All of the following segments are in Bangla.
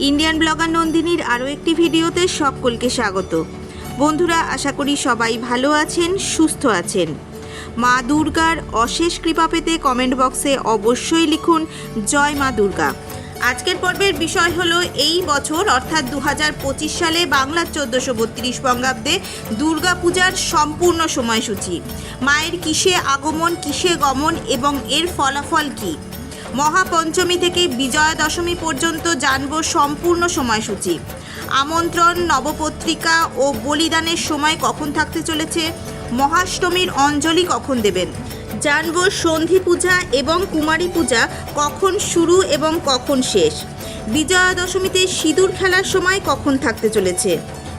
ইন্ডিয়ান ব্লগার নন্দিনীর আরও একটি ভিডিওতে সকলকে স্বাগত। বন্ধুরা, আশা করি সবাই ভালো আছেন, সুস্থ আছেন। মা দুর্গার অশেষ কৃপা পেতে কমেন্ট বক্সে অবশ্যই লিখুন, জয় মা দুর্গা। আজকের পর্বের বিষয় হলো এই বছর, অর্থাৎ দু হাজার পঁচিশ সালে বাংলার চোদ্দোশো বত্রিশ বঙ্গাব্দে দুর্গাপূজার সম্পূর্ণ সময়সূচি। মায়ের কিসে আগমন, কিসে গমন এবং এর ফলাফল কী? মহাপঞ্চমী থেকে বিজয়া দশমী পর্যন্ত জানব সম্পূর্ণ সময়সূচি। আমন্ত্রণ, নবপত্রিকা ও বলিদানের সময় কখন থাকতে চলেছে, মহাষ্টমীর অঞ্জলি কখন দেবেন, জানব সন্ধি পূজা এবং কুমারী পূজা কখন শুরু এবং কখন শেষ। বিজয়া দশমীতে সিঁদুর খেলার সময় কখন থাকতে চলেছে?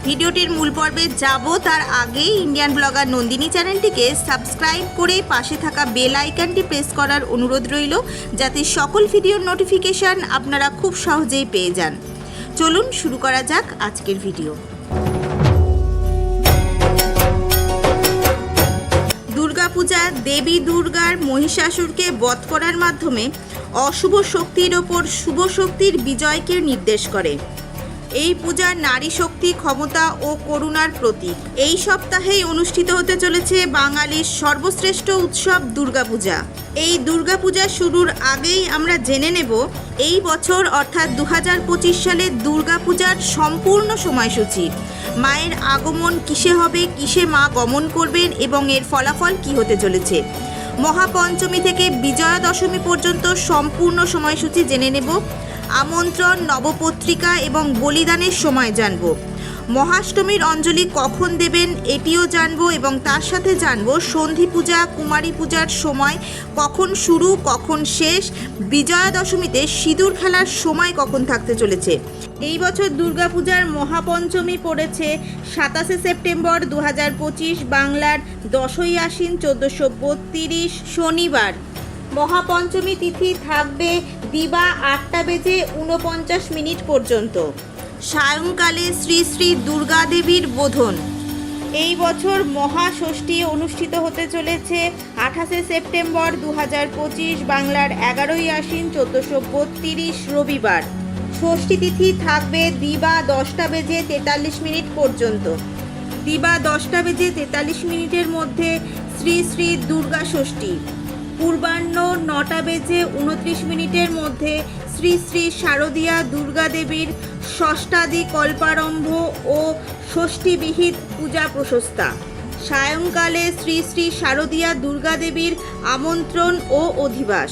ভিডিওটির মূল পর্বে যাব, তার আগে ইন্ডিয়ান ব্লগার নন্দিনী চ্যানেলটিকে সাবস্ক্রাইব করে পাশে থাকা বেল আইকনটি প্রেস করার অনুরোধ রইল, যাতে সকল ভিডিওর নোটিফিকেশান আপনারা খুব সহজেই পেয়ে যান। চলুন শুরু করা যাক আজকের ভিডিও। দুর্গাপূজা দেবী দুর্গার মহিষাসুরকে বধ করার মাধ্যমে অশুভ শক্তির ওপর শুভ শক্তির বিজয়কে নির্দেশ করে। এই পূজা নারী শক্তি, ক্ষমতা ও করুণার প্রতীক। এই সপ্তাহেই অনুষ্ঠিত হতে চলেছে বাঙালির সর্বশ্রেষ্ঠ উৎসব দুর্গাপূজা। এই দুর্গাপূজা শুরুর আগেই আমরা জেনে নেব, এই বছর অর্থাৎ দু হাজার পঁচিশ সালে দুর্গাপূজার সম্পূর্ণ সময়সূচি। মায়ের আগমন কিসে হবে, কিসে মা গমন করবেন এবং এর ফলাফল কি হতে চলেছে? মহাপঞ্চমী থেকে বিজয়া দশমী পর্যন্ত সম্পূর্ণ সময়সূচি জেনে নেব। আমন্ত্রণ, নবপত্রিকা এবং বলিদানের সময় জানব। মহাষ্টমীর অঞ্জলি কখন দেবেন এটিও জানব এবং তার সাথে জানব সন্ধি পূজা, কুমারী পূজার সময় কখন শুরু, কখন শেষ বিজয়া দশমীতে সিঁদুর খেলার সময় কখন থাকতে চলেছে। এই বছর দুর্গাপূজার মহাপঞ্চমী পড়েছে সাতাশে সেপ্টেম্বর দু হাজার পঁচিশ বাংলার দশই আশ্বিন চোদ্দোশো বত্রিশ শনিবার। মহাপঞ্চমী তিথি থাকবে দিবা আটটা বেজে উনপঞ্চাশ মিনিট পর্যন্ত। সায়ংকালে শ্রী শ্রী দুর্গা দেবীর বোধন। এই বছর মহাষষ্ঠী অনুষ্ঠিত হতে চলেছে আঠাশে সেপ্টেম্বর দু হাজার পঁচিশ বাংলার এগারোই আশ্বিন চোদ্দোশো বত্রিশ রবিবার। ষষ্ঠী তিথি থাকবে দিবা দশটা বেজে তেতাল্লিশ মিনিট পর্যন্ত। দিবা দশটা বেজে তেতাল্লিশ মিনিটের মধ্যে শ্রী শ্রী দুর্গা ষষ্ঠী। পূর্বাহ্ন নটা বেজে উনত্রিশ মিনিটের মধ্যে শ্রী শ্রী শারদীয়া দুর্গা দেবীর ষষ্ঠাদি কল্পারম্ভ ও ষষ্ঠীবিহিত পূজা প্রশস্তা। সায়ংকালে শ্রী শ্রী শারদীয়া দুর্গা দেবীর আমন্ত্রণ ও অধিবাস।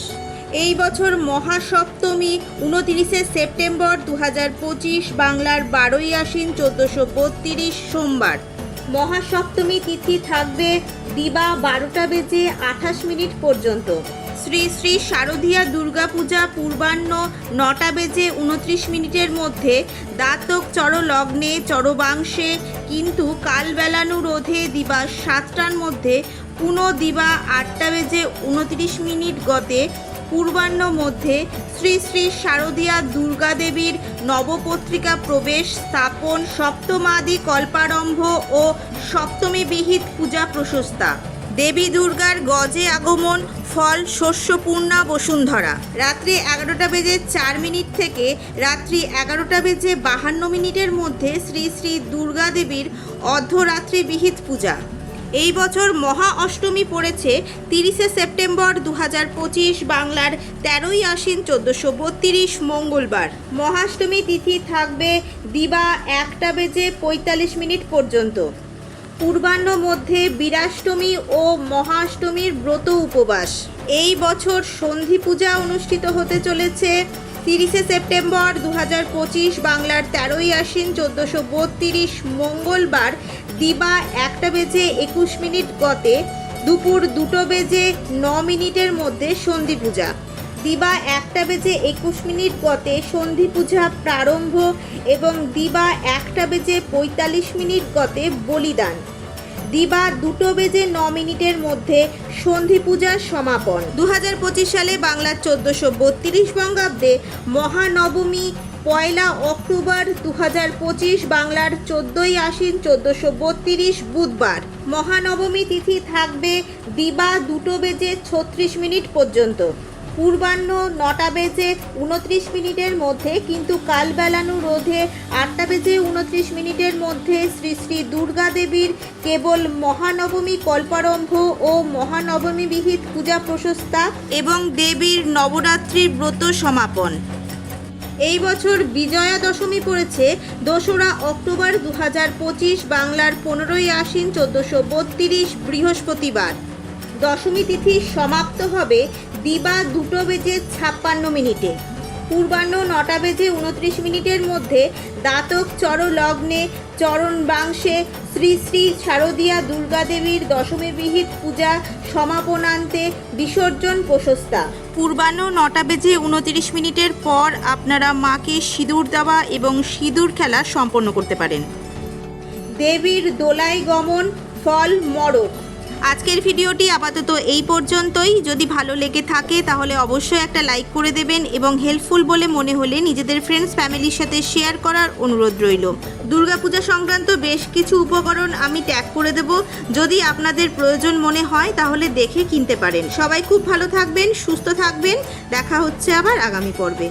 এই বছর মহাসপ্তমী, উনতিরিশে সেপ্টেম্বর দু হাজার পঁচিশ, বাংলার বারোই আশ্বিন চোদ্দোশো বত্রিশ, সোমবার। মহাসপ্তমী তিথি থাকবে দিবা বারোটা বেজে আঠাশ মিনিট পর্যন্ত। শ্রী শ্রী শারদীয়া দুর্গাপূজা পূর্বাহ্ন নটা বেজে উনত্রিশ মিনিটের মধ্যে দাতক চরলগ্নে চরবাংশে কিন্তু কালবেলানুরোধে দিবা সাতটার মধ্যে পুনঃ দিবা আটটা বেজে উনত্রিশ মিনিট গতে পূর্বাহ্ন মধ্যে শ্রী শ্রী শারদীয়া দুর্গা দেবীর নবপত্রিকা প্রবেশ স্থাপন সপ্তমাদি কল্পারম্ভ ও সপ্তমী বিহিত পূজা প্রশস্তা। দেবী দুর্গার গজে আগমন, ফল শস্যপূর্ণা বসুন্ধরা। রাত্রি এগারোটা বেজে চার মিনিট থেকে রাত্রি এগারোটা বেজে বাহান্ন মিনিটের মধ্যে শ্রী শ্রী দুর্গা দেবীর অর্ধরাত্রি বিহিত পূজা। এই বছর মহা অষ্টমী পড়েছে তিরিশে সেপ্টেম্বর দু হাজার পঁচিশ বাংলার তেরোই আশ্বিন চোদ্দোশো বত্রিশ মঙ্গলবার। মহাষ্টমী তিথি থাকবে দিবা একটা বেজে পঁয়তাল্লিশ মিনিট পর্যন্ত। পূর্বাহ্ন মধ্যে বীরাষ্টমী ও মহাষ্টমীর ব্রত উপবাস। এই বছর সন্ধি পূজা অনুষ্ঠিত হতে চলেছে। তিরিশে সেপ্টেম্বর দু হাজার পঁচিশ বাংলার তেরোই আশ্বিন চোদ্দোশো বত্রিশ মঙ্গলবার দিবা একটা বেজে একুশ মিনিট গতে দুপুর দুটো বেজে ন মিনিটের মধ্যে সন্ধি পূজা। দিবা একটা বেজে একুশ মিনিট গতে সন্ধি পূজা প্রারম্ভ এবং দিবা একটা বেজে পঁয়তাল্লিশ মিনিট গতে বলিদান। দিবা দুটো বেজে ন মিনিটের মধ্যে সন্ধি পূজার সমাপন। দু হাজার পঁচিশ সালে বাংলার চোদ্দোশো বত্রিশ বঙ্গাব্দে মহানবমী, পয়লা অক্টোবর দু হাজার পঁচিশ, বাংলার চোদ্দোই আশ্বিন চোদ্দোশো বত্রিশ বুধবার। মহানবমী তিথি থাকবে দিবা দুটো বেজে ছত্রিশ মিনিট পর্যন্ত। পূর্বাহ্ন নটা বেজে উনত্রিশ মিনিটের মধ্যে, কিন্তু কাল বেলানো রোধে আটটা বেজে উনত্রিশ মিনিটের মধ্যে শ্রী শ্রী দুর্গা দেবীর কেবল মহানবমী কল্পারম্ভ ও মহানবমী বিহিত পূজা প্রশস্তা এবং দেবীর নবরাত্রির ব্রত সমাপন। এই বছর বিজয়া দশমী পড়েছে, দোসরা অক্টোবর দু বাংলার পনেরোই আশ্বিন চোদ্দোশো বত্রিশ বৃহস্পতিবার। দশমী তিথি সমাপ্ত হবে দিবা দুটো বেজে ছাপ্পান্ন মিনিটে। পূর্বাহ্ন নটা বেজে উনত্রিশ মিনিটের মধ্যে দাতক চর লগ্নে চরণ বাংশে শ্রী শ্রী শারদীয়া দুর্গাদেবীর দশমী বিহিত পূজা সমাপনান্তে বিসর্জন প্রশস্তা। পূর্বাহ্ন নটা বেজে উনত্রিশ মিনিটের পর আপনারা মাকে সিঁদুর দেওয়া এবং সিঁদুর খেলা সম্পন্ন করতে পারেন। দেবীর দোলাই গমন ফল মরক। আজকের ভিডিওটি আপাতত এই পর্যন্তই। যদি ভালো লেগে থাকে, তাহলে অবশ্যই একটা লাইক করে দেবেন এবং হেল্পফুল বলে মনে হলে নিজেদের ফ্রেন্ডস ফ্যামিলির সাথে শেয়ার করার অনুরোধ রইল। দুর্গাপূজা সংক্রান্ত বেশ কিছু উপকরণ আমি ট্যাগ করে দেব। যদি আপনাদের প্রয়োজন মনে হয়, তাহলে দেখে কিনতে পারেন। সবাই খুব ভালো থাকবেন, সুস্থ থাকবেন। দেখা হচ্ছে আবার আগামী পর্বে।